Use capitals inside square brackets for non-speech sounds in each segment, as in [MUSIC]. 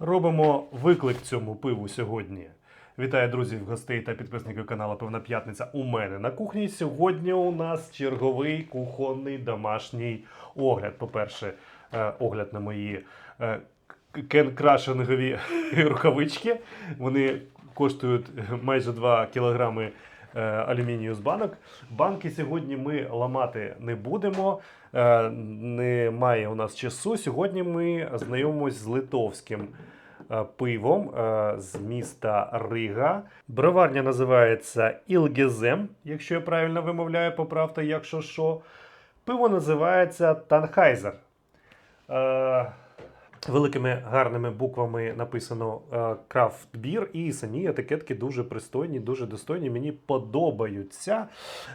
Робимо виклик цьому пиву сьогодні. Вітаю друзів, гостей та підписників каналу Пивна П'ятниця у мене на кухні. Сьогодні у нас черговий кухонний домашній огляд. По-перше, е, огляд на мої е, к- кенкрашенгові [LAUGHS] рукавички. Вони коштують майже 2 кілограми алюмінію з банок. Банки сьогодні ми ламати не будемо. Е, Немає у нас часу. Сьогодні ми знайомимось з литовським е, пивом е, з міста Рига. Броварня називається Ілгезем, якщо я правильно вимовляю, поправте, якщо що. Пиво називається Танхайзер. Е, Великими гарними буквами написано Крафт Бір, і самі етикетки дуже пристойні, дуже достойні. Мені подобаються.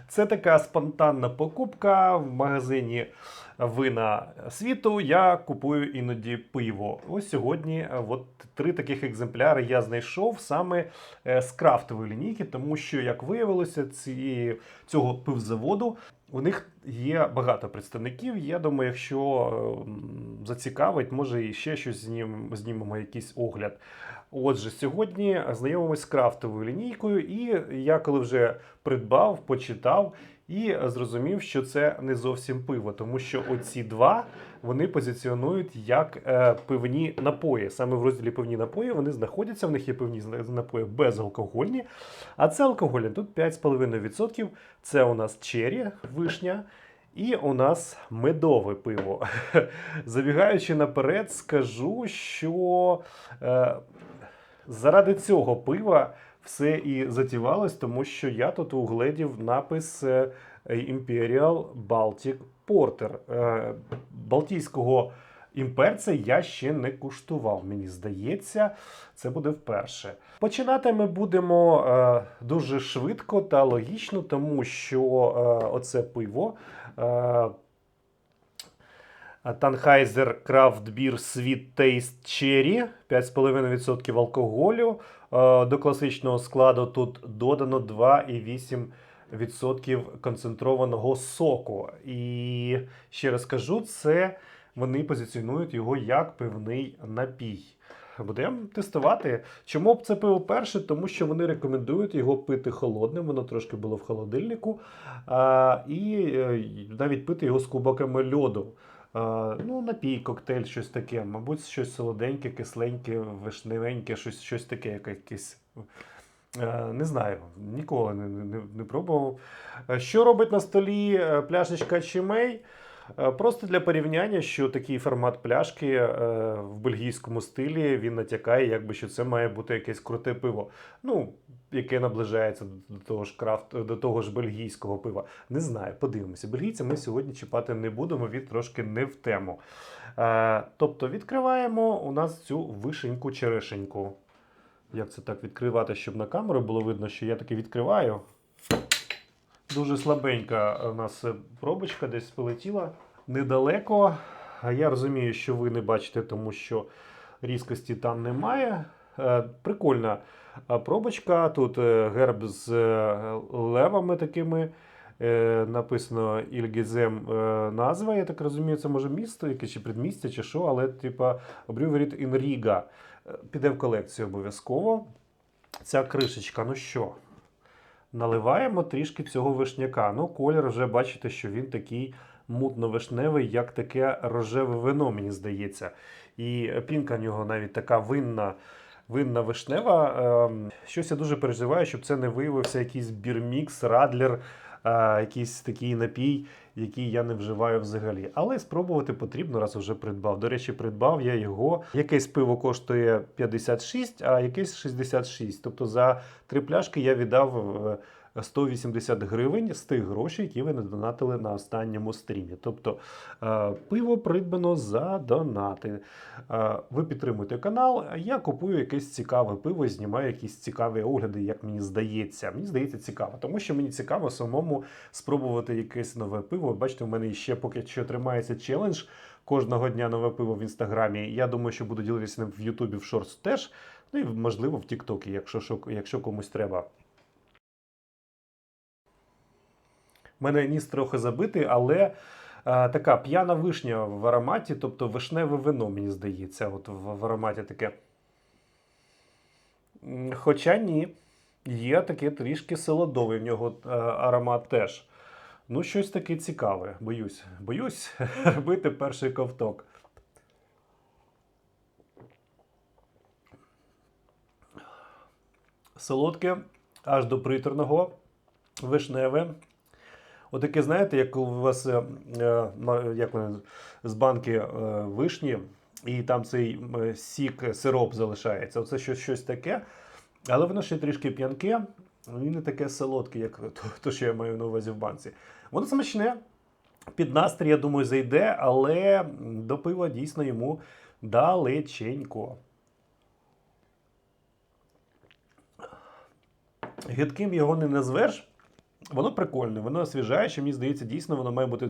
Це така спонтанна покупка в магазині вина світу. Я купую іноді пиво. Ось сьогодні е, от три таких екземпляри я знайшов саме е, з крафтової лінійки, тому що, як виявилося, ці, цього пивзаводу у них є багато представників. Я думаю, якщо ем, зацікавить, може і ще щось знім, знімемо, якийсь огляд. Отже, сьогодні знайомимось з крафтовою лінійкою, і я коли вже придбав, почитав і зрозумів, що це не зовсім пиво, тому що оці два вони позиціонують як е, пивні напої. Саме в розділі пивні напої вони знаходяться. В них є пивні напої безалкогольні, а це алкогольні. Тут 5,5%. Це у нас чері, вишня. І у нас медове пиво. [LAUGHS] Забігаючи наперед, скажу, що е, заради цього пива все і затівалось, тому що я тут угледів напис е, Imperial Baltic Porter. Е, Балтійського імперця я ще не куштував. Мені здається, це буде вперше. Починати ми будемо е, дуже швидко та логічно, тому що е, оце пиво. Танхайзер Крафт Бір Sweet Taste Cherry 5,5% алкоголю. Е, До класичного складу тут додано 2,8% концентрованого соку. І ще раз кажу, це вони позиціонують його як пивний напій. Будемо тестувати. Чому б це пиво перше? Тому що вони рекомендують його пити холодним, воно трошки було в холодильнику. А, і е, навіть пити його з кубоками льоду. Ну, напій, коктейль, щось таке. Мабуть, щось солоденьке, кисленьке, вишневеньке, щось, щось таке, якесь. Е, Не знаю, ніколи не, не, не пробував. Е, Що робить на столі е, пляшечка Чимей? Просто для порівняння, що такий формат пляшки в бельгійському стилі він натякає, якби що це має бути якесь круте пиво. Ну, яке наближається до того ж крафт, до того ж бельгійського пива. Не знаю, подивимося. Бельгійця ми сьогодні чіпати не будемо, він трошки не в тему. Е, тобто відкриваємо у нас цю вишеньку черешеньку. Як це так відкривати, щоб на камеру було видно, що я таки відкриваю. Дуже слабенька у нас пробочка десь полетіла недалеко. Я розумію, що ви не бачите, тому що різкості там немає. Е, Прикольна е, пробочка. Тут е, герб з левами такими. Написано Ільгізем назва. Я так розумію, це може місто, якесь чи предмістя, чи що, але типа Brewery in Піде в колекцію обов'язково. Ця кришечка, ну що? Наливаємо трішки цього вишняка. Ну, колір вже бачите, що він такий мутно-вишневий, як таке рожеве вино, мені здається. І пінка в нього навіть така винна, винна вишнева. Ем, щось я дуже переживаю, щоб це не виявився якийсь бірмікс, радлер, е, якийсь такий напій, який я не вживаю взагалі. Але спробувати потрібно, раз вже придбав. До речі, придбав я його. Якесь пиво коштує 56, а якесь 66. Тобто за три пляшки я віддав. Е, 180 гривень з тих грошей, які ви надонатили на останньому стрімі. Тобто е, пиво придбано за донати. Е, Ви підтримуєте канал, а я купую якесь цікаве пиво знімаю якісь цікаві огляди, як мені здається. Мені здається цікаво, тому що мені цікаво самому спробувати якесь нове пиво. Бачите, у мене ще поки що тримається челендж. Кожного дня нове пиво в інстаграмі. Я думаю, що буду ділитися ним в Ютубі в шортс теж. Ну і можливо в Тіктокі, якщо, що- якщо комусь треба. Мене ніс трохи забитий, але е, така п'яна вишня в ароматі, тобто вишневе вино, мені здається. От в, ароматі таке Хоча ні, є таке трішки солодовий в нього е, аромат теж. Ну, щось таке цікаве. Боюсь. Боюсь [LAUGHS] робити перший ковток. Солодке, аж до приторного, вишневе. Отаке, знаєте, як у вас е, е, як вони, з банки е, вишні, і там цей сік, сироп залишається. Оце щось, щось таке. Але воно ще трішки п'янке, і не таке солодке, як [LAUGHS] то, то, що я маю на увазі в банці. Воно смачне, під настрій, я думаю, зайде, але до пива дійсно йому далеченько. Гидким його не назвеш. Воно прикольне, воно освіжаюче, мені здається, дійсно воно має бути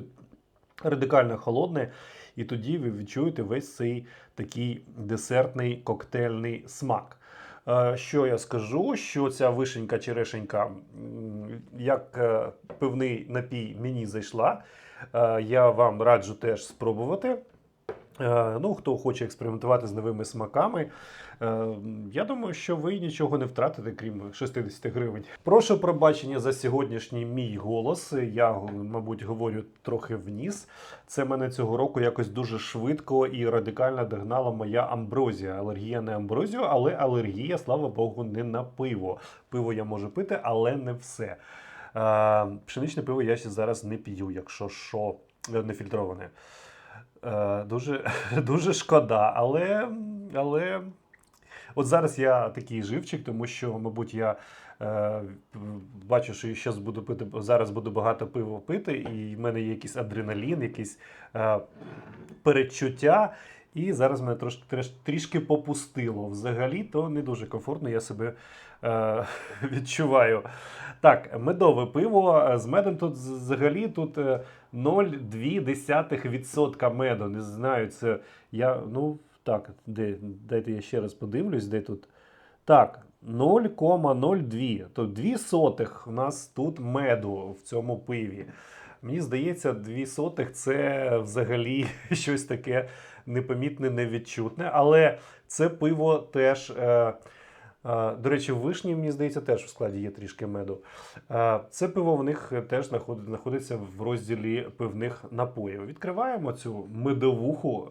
радикально холодне, і тоді ви відчуєте весь цей такий десертний коктейльний смак. Е, Що я скажу? Що ця вишенька черешенька, як е, пивний напій, мені зайшла. Е, Я вам раджу теж спробувати. Е, Ну, хто хоче експериментувати з новими смаками, е, я думаю, що ви нічого не втратите, крім 60 гривень. Прошу пробачення за сьогоднішній мій голос. Я, мабуть, говорю трохи вніс. Це мене цього року якось дуже швидко і радикально догнала моя амброзія. Алергія на амброзію, але алергія, слава Богу, не на пиво. Пиво я можу пити, але не все. Е, Пшеничне пиво я ще зараз не п'ю, якщо що, е, не фільтроване. Е, Дуже, [LAUGHS] дуже шкода, але, але от зараз я такий живчик, тому що, мабуть, я е, бачу, що щас буду пити, зараз буду багато пива пити, і в мене є якийсь адреналін, якісь е, передчуття. І зараз мене трош, треш- трішки попустило. Взагалі, то не дуже комфортно я себе е, [LAUGHS] відчуваю. Так, медове пиво. е, З медом тут взагалі тут е, 0,2% меду. Не знаю, це я. Ну, так, де, дайте я ще раз подивлюсь, де тут. Так, 0,02. То 2 сотих у нас тут меду в цьому пиві. Мені здається, 2 сотих це взагалі [LAUGHS] щось таке непомітне, невідчутне. Але це пиво теж. Е, до речі, вишні, мені здається, теж в складі є трішки меду. Це пиво в них теж знаходиться в розділі пивних напоїв. Відкриваємо цю медовуху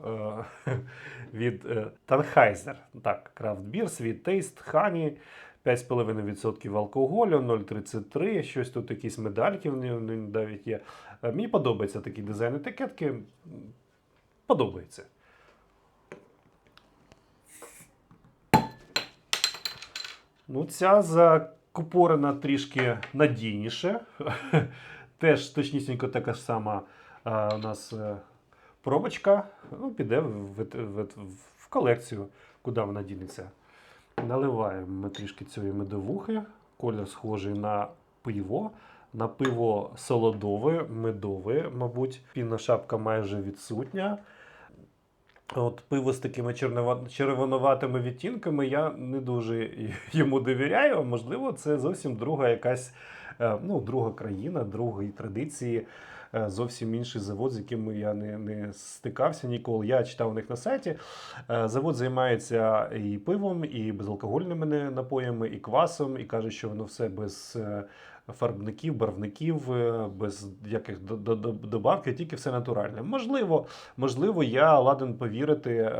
е, [LAUGHS] від Tannheiser. Так, крафт бір, світ тейст, хані. 5,5% алкоголю, 0,33, щось тут якісь медальки навіть є. Е, Мені подобається такий дизайн етикетки. Подобається. Ну, ця закупорена трішки надійніше. [LAUGHS] Теж точнісінько така ж сама а, у нас е, пробочка. Ну, піде в, в, в, в колекцію, куди вона дінеться. Наливаємо ми трішки цієї медовухи. Колір схожий на пиво. На пиво солодове, медове, мабуть. Пінна шапка майже відсутня. От пиво з такими червонуватими відтінками я не дуже [LAUGHS] йому довіряю. Можливо, це зовсім друга якась е, ну, друга країна, другі традиції, е, зовсім інший завод, з яким я не, не стикався ніколи. Я читав у них на сайті. Е, Завод займається і пивом, і безалкогольними напоями, і квасом, і каже, що воно все без. Фарбників, барвників, е, без яких до- до- до- добавки, тільки все натуральне. Можливо, Можливо, я ладен повірити е,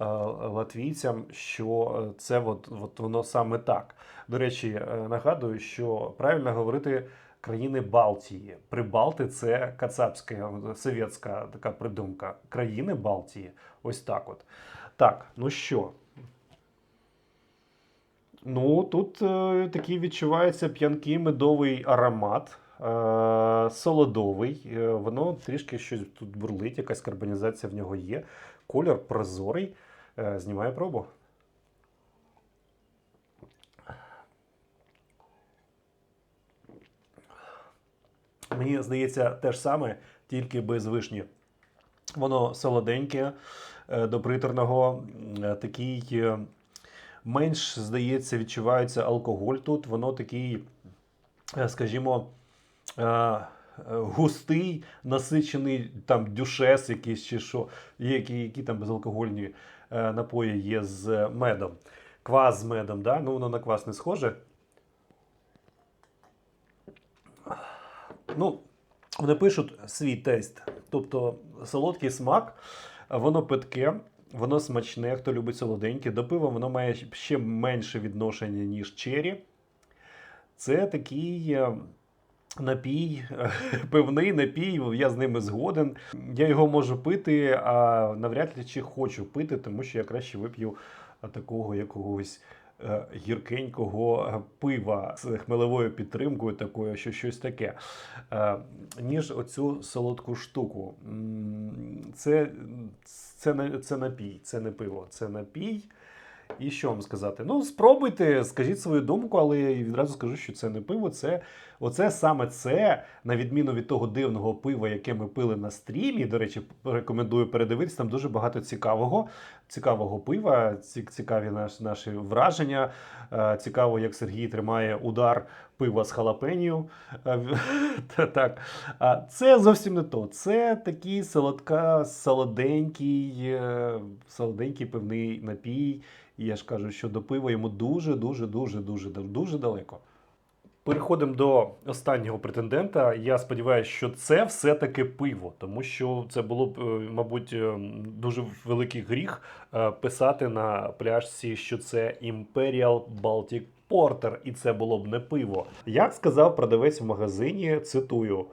е, латвійцям, що це от, от воно саме так. До речі, нагадую, що правильно говорити країни Балтії. Прибалти це кацапська совєтська така придумка. Країни Балтії. Ось так от. Так, ну що? Ну, тут е, такий відчувається п'янкий медовий аромат. Е, солодовий, Е, воно трішки щось тут бурлить, якась карбонізація в нього є. Колір прозорий. Е, знімаю пробу. Мені здається, те ж саме, тільки без вишні. Воно солоденьке, е, до приторного, е, такий. Менш, здається, відчувається алкоголь тут. Воно такий, е, скажімо, е, густий, насичений там дюшес якийсь чи що, які, які там безалкогольні е, напої є з медом. квас з медом, да? ну воно на квас не схоже. Ну, вони пишуть свій тест. Тобто солодкий смак, воно питке, воно смачне, хто любить солоденьке. До пива воно має ще менше відношення, ніж чері. Це такий е, напій, [LAUGHS] пивний напій, я з ними згоден. Я його можу пити, а навряд чи хочу пити, тому що я краще вип'ю такого якогось гіркенького е, пива з хмелевою підтримкою, такою, що щось таке, е, ніж оцю солодку штуку. Це, це, це напій, це не пиво, це напій. І що вам сказати? Ну, спробуйте, скажіть свою думку, але я відразу скажу, що це не пиво. Це оце саме це, на відміну від того дивного пива, яке ми пили на стрімі. До речі, рекомендую передивитися. Там дуже багато цікавого, цікавого пива, цікаві наш, наші враження. Е, Цікаво, як Сергій тримає удар пива з халапенію. Е, [LAUGHS] так. Це зовсім не то. Це такий солодка, солоденький, е, солоденький пивний напій. І я ж кажу, що до пива йому дуже, дуже, дуже, дуже, дуже далеко. Переходимо до останнього претендента. Я сподіваюся, що це все-таки пиво, тому що це було б, е, мабуть, е, дуже великий гріх е, писати на пляжці, що це Imperial Baltic Porter, і це було б не пиво. Як сказав продавець в магазині, цитую.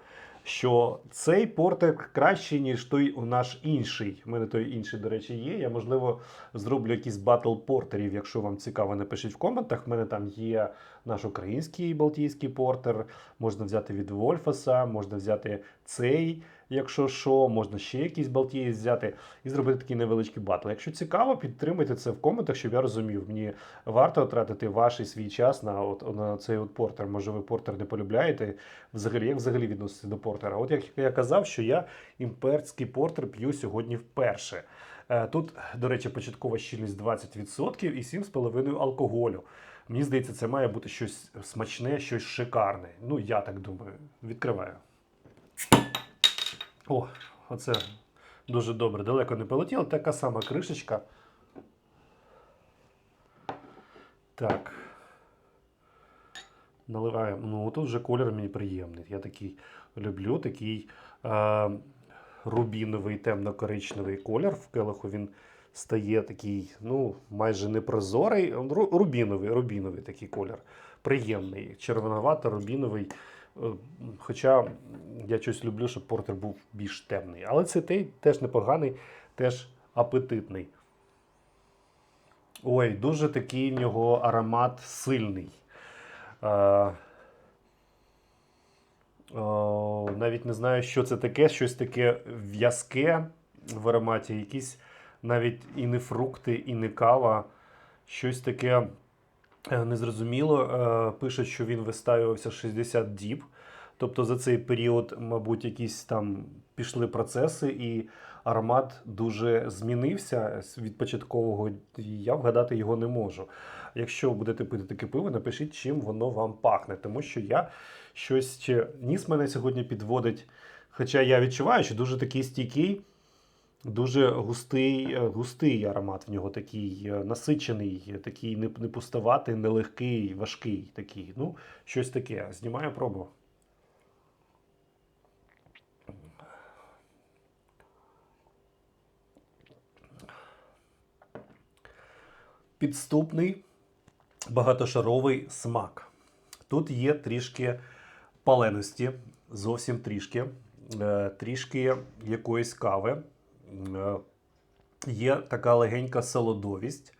Що цей портер кращий, ніж той у наш інший. У мене той інший, до речі, є. Я, можливо, зроблю якийсь батл портерів, якщо вам цікаво, напишіть в коментах. У мене там є наш український балтійський портер. Можна взяти від Вольфаса, можна взяти цей, якщо що, можна ще якийсь балтієць взяти і зробити такий невеличкий батл. Якщо цікаво, підтримайте це в коментах, щоб я розумів. Мені варто тратити ваш і свій час на, от, на цей от портер. Може, ви портер не полюбляєте. Взагалі, як взагалі відноситься до портера? От як я казав, що я імперський портер п'ю сьогодні вперше. Е, Тут, до речі, початкова щільність 20% і 7,5 алкоголю. Мені здається, це має бути щось смачне, щось шикарне. Ну, я так думаю. Відкриваю. О, оце дуже добре. Далеко не полетіло. Така сама кришечка. Так. Наливаємо. Ну, тут вже колір мені приємний. Я такий люблю, такий е, рубіновий, темно-коричневий колір. В келиху він стає такий, ну, майже непрозорий. Ру- Рубіновий, рубіновий такий колір. Приємний, червоновато-рубіновий. Е, Хоча я щось люблю, щоб портер був більш темний. Але це те- теж непоганий, теж апетитний. Ой, дуже такий в нього аромат сильний. Е, навіть не знаю, що це таке, щось таке в'язке в ароматі, якісь навіть і не фрукти, і не кава, щось таке е, незрозуміло. Е, Пишуть, що він виставився 60 діб. Тобто за цей період, мабуть, якісь там пішли процеси, і аромат дуже змінився від початкового. Я вгадати його не можу. Якщо будете пити таке пиво, напишіть, чим воно вам пахне, тому що я щось ніс мене сьогодні підводить. Хоча я відчуваю, що дуже такий стійкий, дуже густий, е, густий аромат в нього такий е, насичений, такий не, не нелегкий, важкий такий. Ну, щось таке. Знімаю пробу. Підступний багатошаровий смак. Тут є трішки паленості, зовсім трішки, е, трішки якоїсь кави. Е, Є така легенька солодовість,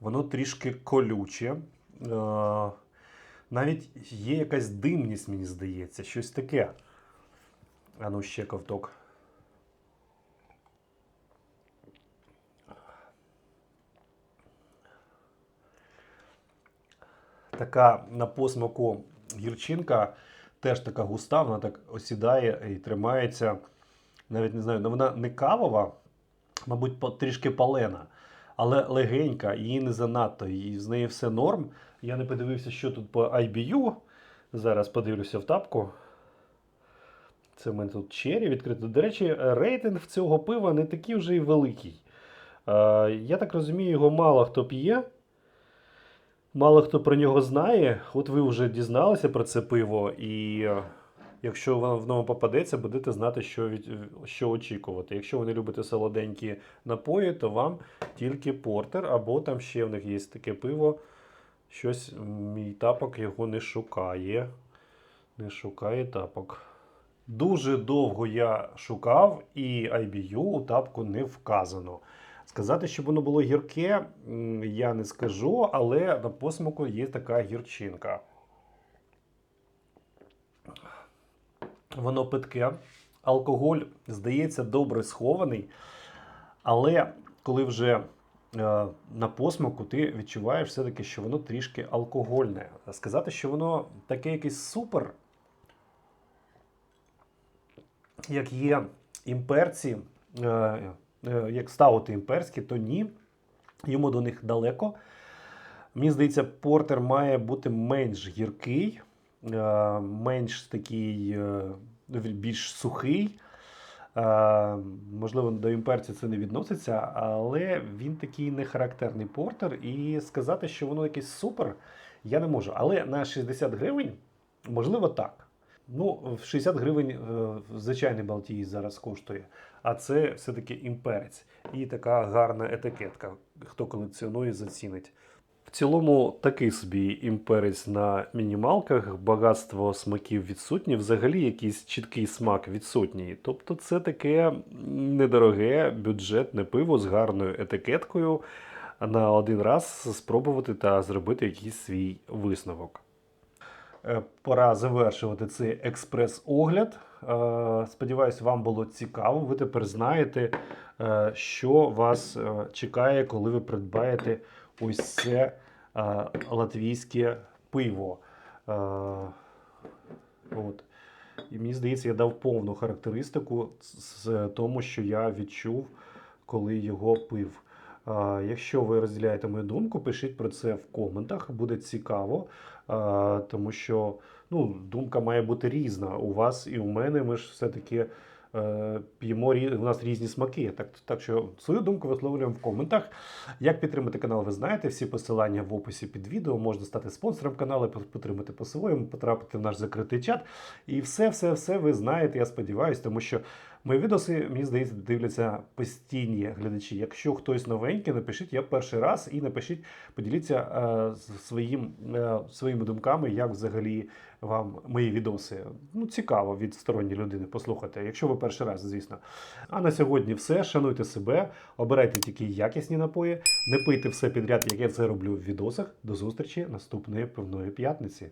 воно трішки колюче. Е, Навіть є якась димність, мені здається, щось таке. А ну ще ковток. Така на посмаку гірчинка теж така густа, вона так осідає і тримається. Навіть не знаю, ну вона не кавова, мабуть, трішки палена, але легенька, її не занадто, і з неї все норм. Я не подивився, що тут по IBU. Зараз подивлюся в тапку. Це в мене тут чері відкрито. До речі, рейтинг цього пива не такий вже й великий. Я так розумію, його мало хто п'є. Мало хто про нього знає. От ви вже дізналися про це пиво, і якщо воно в ньому попадеться, будете знати, що, від, що очікувати. Якщо ви не любите солоденькі напої, то вам тільки портер, або там ще в них є таке пиво. Щось мій тапок його не шукає. Не шукає тапок. Дуже довго я шукав, і IBU у тапку не вказано. Сказати, щоб воно було гірке, я не скажу, але на посмаку є така гірчинка. Воно питке. Алкоголь, здається, добре схований, але коли вже е, на посмаку ти відчуваєш все-таки, що воно трішки алкогольне. Сказати, що воно таке якесь супер, як є імперці, е, е, як стаути імперські, то ні. Йому до них далеко. Мені здається, портер має бути менш гіркий, менш такий, е, більш сухий. Е, Можливо, до імперців це не відноситься, але він такий не характерний портер. І сказати, що воно якесь супер, я не можу. Але на 60 гривень, можливо, так. Ну, в 60 гривень е, звичайний Балтій зараз коштує, а це все-таки імперець. І така гарна етикетка. Хто колекціонує, зацінить. В цілому такий собі імперець на мінімалках, багатство смаків відсутні, взагалі якийсь чіткий смак відсутній. Тобто це таке недороге бюджетне пиво з гарною етикеткою на один раз спробувати та зробити якийсь свій висновок. Е, Пора завершувати цей експрес-огляд. Е, Сподіваюсь, вам було цікаво. Ви тепер знаєте, е, що вас е, чекає, коли ви придбаєте ось це латвійське пиво. От. І мені здається, я дав повну характеристику з тому, що я відчув, коли його пив. Якщо ви розділяєте мою думку, пишіть про це в коментах, буде цікаво, тому що ну, думка має бути різна у вас і у мене. Ми ж все-таки е, п'ємо у нас різні смаки. Так, так що свою думку висловлюємо в коментах. Як підтримати канал, ви знаєте. Всі посилання в описі під відео. Можна стати спонсором каналу, підтримати по-своєму, потрапити в наш закритий чат. І все, все, все ви знаєте, я сподіваюся, тому що мої відоси, мені здається, дивляться постійні глядачі. Якщо хтось новенький, напишіть я перший раз і напишіть, поділіться е, своїм, е, своїми думками, як взагалі вам мої відоси. Ну, цікаво від сторонньої людини послухати, якщо ви перший раз, звісно. А на сьогодні все. Шануйте себе, обирайте тільки якісні напої, не пийте все підряд, як я це роблю в відосах. До зустрічі наступної пивної п'ятниці.